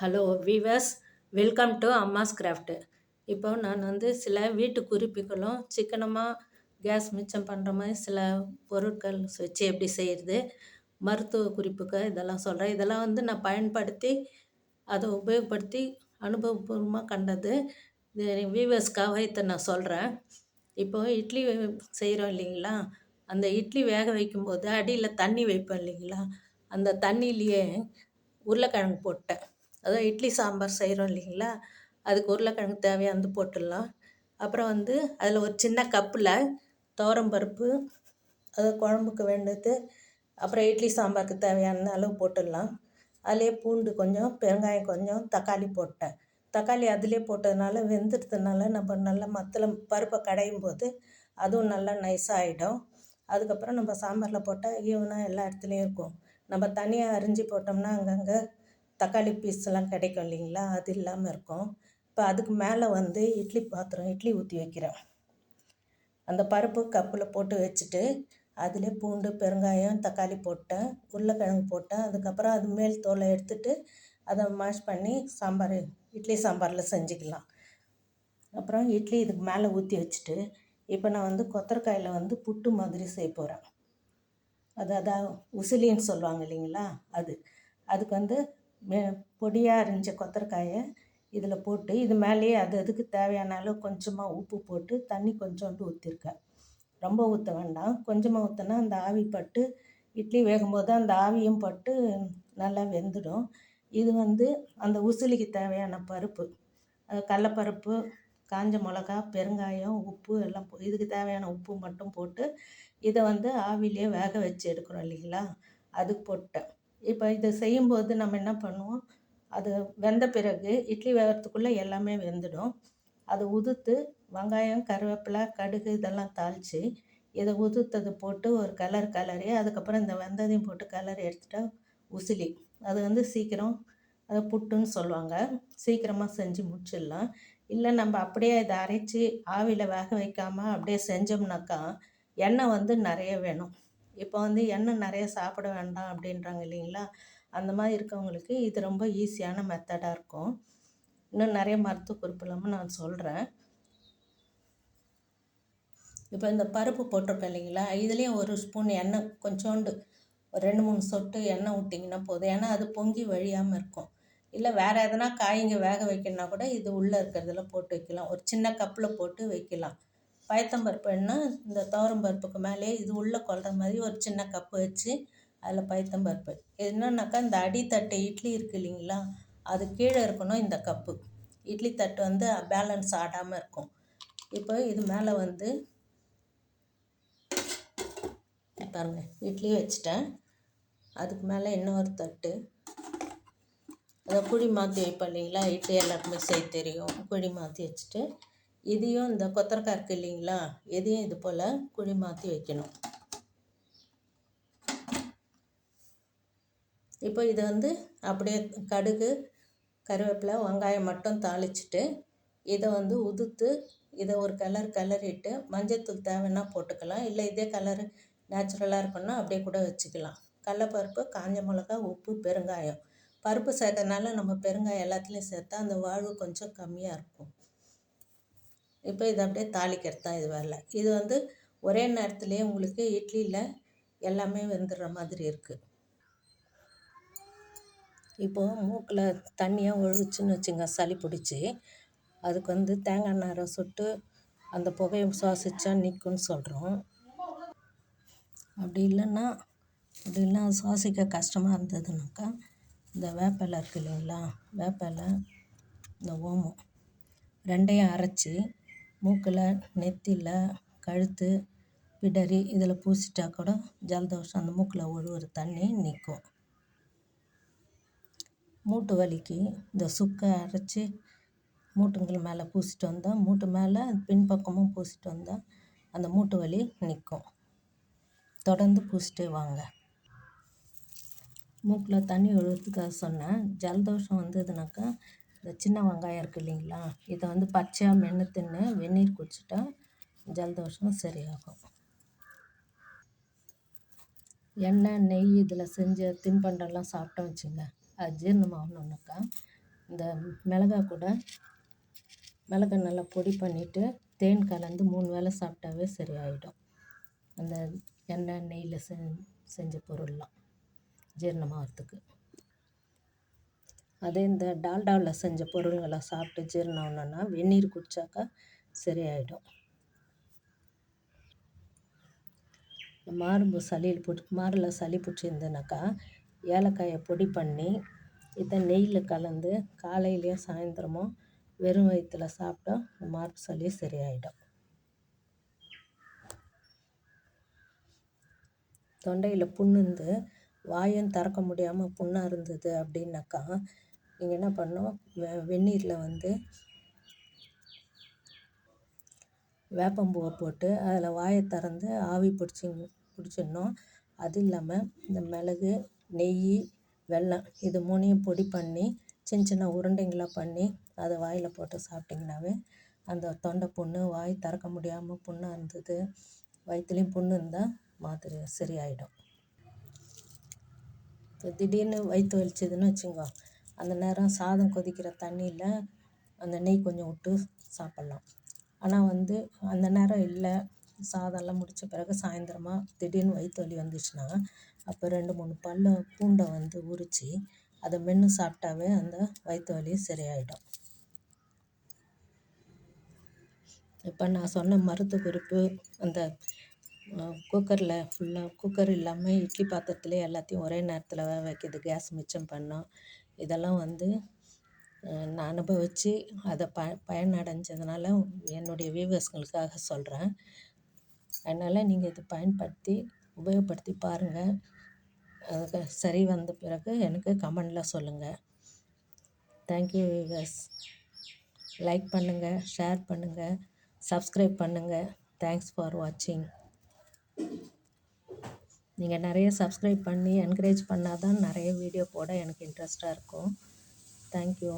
Hello viewers welcome to Amma's craft இப்போ நான் வந்து சில வீட்டு குறிப்புகளும் சிக்கனமாக கேஸ் மிச்சம் பண்ணுற மாதிரி சில பொருட்கள் வச்சு எப்படி செய்கிறது மருத்துவ குறிப்புகள் இதெல்லாம் சொல்கிறேன் இதெல்லாம் வந்து நான் பயன்படுத்தி அதை உபயோகப்படுத்தி அனுபவபூர்வமாக கண்டது. இது வீவர்ஸ்க்காக இதை நான் சொல்கிறேன் இப்போ இட்லி செய்கிறோம் இல்லைங்களா? அந்த இட்லி வேக வைக்கும்போது அடியில் தண்ணி வைப்போம் இல்லைங்களா? அந்த தண்ணியிலையே உருளைக்கிழங்கு போட்டேன். அதுவும் இட்லி சாம்பார் செய்கிறோம் இல்லைங்களா? அதுக்கு உருளைக்கிழங்கு தேவையானது போட்டுடலாம். அப்புறம் வந்து அதில் ஒரு சின்ன கப்பில் பருப்பு அது குழம்புக்கு வேண்டியது அப்புறம் இட்லி சாம்பாருக்கு தேவையான அளவு போட்டுடலாம். அதிலே பூண்டு கொஞ்சம் பெருங்காயம் கொஞ்சம் தக்காளி போட்டேன். தக்காளி அதிலே போட்டதுனால வெந்துடுறதுனால நம்ம நல்லா மத்தில் பருப்பை கடையும் போது அதுவும் நல்லா நைஸாக ஆகிடும் அதுக்கப்புறம் நம்ம சாம்பாரில் போட்டால் ஈவனாக எல்லா இடத்துலையும் இருக்கும். நம்ம தனியாக அரிஞ்சு போட்டோம்னா அங்கங்கே தக்காளி பீஸ்லாம் கிடைக்கும் இல்லைங்களா? அது இல்லாமல் இருக்கும். இப்போ அதுக்கு மேலே வந்து இட்லி பாத்திரம் இட்லி ஊற்றி வைக்கிறேன். அந்த பருப்பு கப்பில் போட்டு வச்சுட்டு அதில் பூண்டு பெருங்காயம் தக்காளி போட்டேன் உருளைக்கிழங்கு போட்டேன். அதுக்கப்புறம் அது மேல் தோலை எடுத்துட்டு அதை மாஷ் பண்ணி சாம்பார் இட்லி சாம்பாரில் செஞ்சுக்கலாம். அப்புறம் இட்லி இதுக்கு மேலே ஊற்றி வச்சுட்டு இப்போ நான் வந்து கொத்தரக்காயில் வந்து புட்டு மாதிரி செய்ய போகிறேன் அது அதான் உசிலின்னு சொல்லுவாங்க இல்லைங்களா? அது. அதுக்கு வந்து பொடியாக அரிஞ்ச கொத்தரக்காயை இதில் போட்டு இது மேலேயே அது அதுக்கு தேவையான அளவு கொஞ்சமாக உப்பு போட்டு தண்ணி கொஞ்சோண்டு ஊற்றிருக்கேன் ரொம்ப ஊற்ற வேண்டாம். கொஞ்சமாக ஊற்றினா அந்த ஆவி பட்டு இட்லி வேகும்போது அந்த ஆவியும் பட்டு நல்லா வெந்துடும். இது வந்து அந்த உசிலிக்கு தேவையான பருப்பு. கடலப்பருப்பு காஞ்ச மிளகா பெருங்காயம் உப்பு எல்லாம் இதுக்கு தேவையான உப்பு மட்டும் போட்டு இதை வந்து ஆவிலே வேக வச்சு எடுக்கிறோம் இல்லைங்களா? அதுக்கு போட்டேன். இப்போ இதை செய்யும்போது நம்ம என்ன பண்ணுவோம்? அது வெந்த பிறகு இட்லி வேகிறதுக்குள்ளே எல்லாமே வெந்துடும். அதை உதுத்து வெங்காயம் கருவேப்பிலை கடுகு இதெல்லாம் தாளித்து இதை உதுத்தது போட்டு ஒரு கலர் கலரி அதுக்கப்புறம் இந்த வெந்ததையும் போட்டு கலர் எடுத்துட்டா உசிலி. அது வந்து சீக்கிரம் அதை புட்டுன்னு சொல்லுவாங்க. சீக்கிரமாக செஞ்சு முடிச்சிடலாம். இல்லை நம்ம அப்படியே இதை அரைச்சி ஆவியில் வேக வைக்காமல் அப்படியே செஞ்சோம்னாக்கா எண்ணெய் வந்து நிறைய வேணும். இப்போ வந்து எண்ணெய் நிறைய சாப்பிட வேண்டாம் அப்படின்றாங்க இல்லைங்களா? அந்த மாதிரி இருக்கவங்களுக்கு இது ரொம்ப ஈஸியான மெத்தடாக இருக்கும். இன்னும் நிறைய மருத்துவ குறிப்பு இல்லாமல் நான் சொல்கிறேன் இப்போ இந்த பருப்பு போட்டிருப்பேன் இல்லைங்களா? இதுலேயும் ஒரு ஸ்பூன் எண்ணெய் கொஞ்சோண்டு ஒரு ரெண்டு மூணு சொட்டு எண்ணெய் விட்டிங்கன்னா போதும். ஏன்னா அது பொங்கி வழியாமல் இருக்கும். இல்லை வேறு எதனா காய்ங்க வேக வைக்கணுன்னா கூட இது உள்ளே இருக்கிறதுல போட்டு வைக்கலாம். ஒரு சின்ன கப்பில் போட்டு வைக்கலாம். பயத்தம்பருப்புன்னா இந்த பருப்புக்கு மேலே இது உள்ளே கொள்கிற மாதிரி ஒரு சின்ன கப்பு வச்சு அதில் பயத்தம்பருப்பு என்னன்னாக்கா இந்த அடித்தட்டு இட்லி இருக்குது இல்லைங்களா அது கீழே இருக்கணும் இந்த கப்பு. இட்லி தட்டு வந்து பேலன்ஸ் ஆடாமல் இருக்கும். இப்போ இது மேலே வந்து பாருங்கள் இட்லி வச்சுட்டேன். அதுக்கு மேலே இன்னொரு தட்டு. அதை குழி மாற்றி வைப்போம் இல்லைங்களா இட்லி எல்லாருக்குமே செய்ய தெரியும். குழி மாற்றி வச்சுட்டு இதையும் இந்த கொத்தரக்காய் இருக்குது இல்லைங்களா? இதையும் இது போல் குழி மாற்றி வைக்கணும். இப்போ இதை வந்து அப்படியே கடுகு கருவேப்பிலை வெங்காயம் மட்டும் தாளிச்சிட்டு இதை வந்து உதுத்து இதை ஒரு கலர் கலரிட்டு மஞ்சத்தூள் தேவைன்னா போட்டுக்கலாம். இல்லை இதே கலரு நேச்சுரலாக இருக்குன்னா அப்படியே கூட வச்சுக்கலாம். கடலப்பருப்பு காஞ்ச மிளகா உப்பு பெருங்காயம். பருப்பு சேர்க்கறதுனால நம்ம பெருங்காயம் எல்லாத்துலேயும் சேர்த்தா அந்த வாழ்வு கொஞ்சம் கம்மியாக இருக்கும். இப்போ இதை அப்படியே தாளிக்கிறது தான் இது வரல. இது வந்து ஒரே நேரத்துலேயே உங்களுக்கு இட்லியில் எல்லாமே வெந்துடுற மாதிரி இருக்குது இப்போது மூக்கில் தண்ணியாக ஒழுச்சுன்னு வச்சுங்க சளி பிடிச்சி. அதுக்கு வந்து தேங்காய் நாரை சுட்டு அந்த புகையை சுவாசித்தா நிற்கும்னு சொல்கிறோம் அப்படி இல்லைன்னா அப்படி இல்லைன்னா சுவாசிக்க கஷ்டமாக இருந்ததுனாக்கா இந்த வேப்பிலை இருக்குது இல்லைங்களா வேப்பிலை இந்த ஓமம் ரெண்டையும் அரைச்சி மூக்கில் நெத்தியில் கழுத்து பிடரி இதில் பூசிட்டா கூட ஜலதோஷம் அந்த மூக்கில் ஒழுகுற தண்ணி நிற்கும் மூட்டு வலிக்கு. இந்த சுக்கை அரைச்சி மூட்டுங்கள் மேலே பூசிட்டு வந்தால் மூட்டு மேலே பின்பக்கமும் பூசிட்டு வந்தால் அந்த மூட்டு வலி நிற்கும் தொடர்ந்து பூசிட்டே வாங்க. மூக்கில் தண்ணி ஒழுகிறதுக்காக சொன்னேன். ஜலதோஷம் வந்ததுனாக்கா இந்த சின்ன வெங்காயம் இருக்குது இல்லைங்களா? இதை வந்து பச்சையாக மென்று தின்னு வெந்நீர் குடிச்சிட்டா ஜலதோஷம் சரியாகும். எண்ணெய் நெய் இதில் செஞ்ச தின்பண்டம்லாம் சாப்பிட்டோம் வச்சுங்க. அது ஜீரணம் ஆகணுன்னாக்கா இந்த மிளகா கூட மிளகா நல்லா பொடி பண்ணிவிட்டு தேன் கலந்து மூணு வேளை சாப்பிட்டாவே சரியாயிடும். அந்த எண்ணெய் நெய்யில் செஞ்ச பொருள்லாம் ஜீரணமாகறதுக்கு. அதே இந்த டால்டாவில் செஞ்ச பொருள்களை சாப்பிட்டு ஜீரணம் ஆகணுன்னா வெந்நீர் குடித்தாக்கா சரியாயிடும். மார்பு சளியில் பிடி மாரில் சளி பிடிச்சிருந்துனாக்கா ஏலக்காயை பொடி பண்ணி இதை நெய்யில் கலந்து காலையிலேயும் சாயந்தரமும் வெறும் வயிற்றில் சாப்பிட்டா மார்பு சளி சரியாயிடும். தொண்டையில் புண்ணு இருந்து வாயும் திறக்க முடியாமல் புண்ணாக இருந்தது அப்படின்னாக்கா நீங்கள் என்ன பண்ணணும்? வெ வெந்நீரில் வந்து வேப்பம்பூவை போட்டு அதில் வாயை திறந்து ஆவி பிடிச்சி பிடிச்சிடணும். அது இல்லாமல் இந்த மிளகு நெய் வெல்லம் இது மூணையும் பொடி பண்ணி சின்ன சின்ன உருண்டைங்களாக பண்ணி அதை வாயில் போட்டு சாப்பிட்டிங்கனாவே அந்த தொண்டை புண்ணு வாய் திறக்க முடியாமல் புண்ணாக இருந்தது. வயிற்றுலேயும் புண்ணு இருந்தால் மாத்திரை சரியாயிடும். இப்போ திடீர்னு வயிற்று வலிச்சதுன்னு வச்சுக்கோ. அந்த நேரம் சாதம் கொதிக்கிற தண்ணியில் அந்த நெய் கொஞ்சம் விட்டு சாப்பிட்லாம். ஆனால் வந்து அந்த நேரம் இல்லை. சாதம்லாம் முடித்த பிறகு சாயந்தரமா திடீர்னு வயிற்று வலி வந்துச்சுன்னா அப்போ ரெண்டு மூணு பல் பூண்டை வந்து உரித்து அதை மென்று சாப்பிட்டாவே அந்த வயிற்று வலி சரியாயிடும். இப்போ நான் சொன்ன மருத்துவ குறிப்பு அந்த குக்கரில் ஃபுல்லாக குக்கர் இல்லாமல் இட்லி பாத்திரத்துலேயே எல்லாத்தையும் ஒரே நேரத்தில் வேக வைக்கிறது கேஸ் மிச்சம் பண்ணோம் இதெல்லாம் வந்து நான் அனுபவித்து அதை ப பயனடைஞ்சதுனால என்னுடைய வியூவர்ஸ்களுக்காக சொல்கிறேன் அதனால் நீங்கள் இதை பயன்படுத்தி உபயோகப்படுத்தி பாருங்கள் அதுக்கு சரி வந்த பிறகு எனக்கு கமெண்டில் சொல்லுங்கள் தேங்க்யூ வியூவர்ஸ் லைக் பண்ணுங்கள் ஷேர் பண்ணுங்கள் சப்ஸ்கிரைப் பண்ணுங்கள் தேங்க்ஸ் ஃபார் வாட்சிங் நீங்கள் நிறைய சப்ஸ்கிரைப் பண்ணி என்கரேஜ் பண்ணால் தான் நிறைய வீடியோ போட எனக்கு இன்ட்ரெஸ்ட்டாக இருக்கும். தேங்க்யூ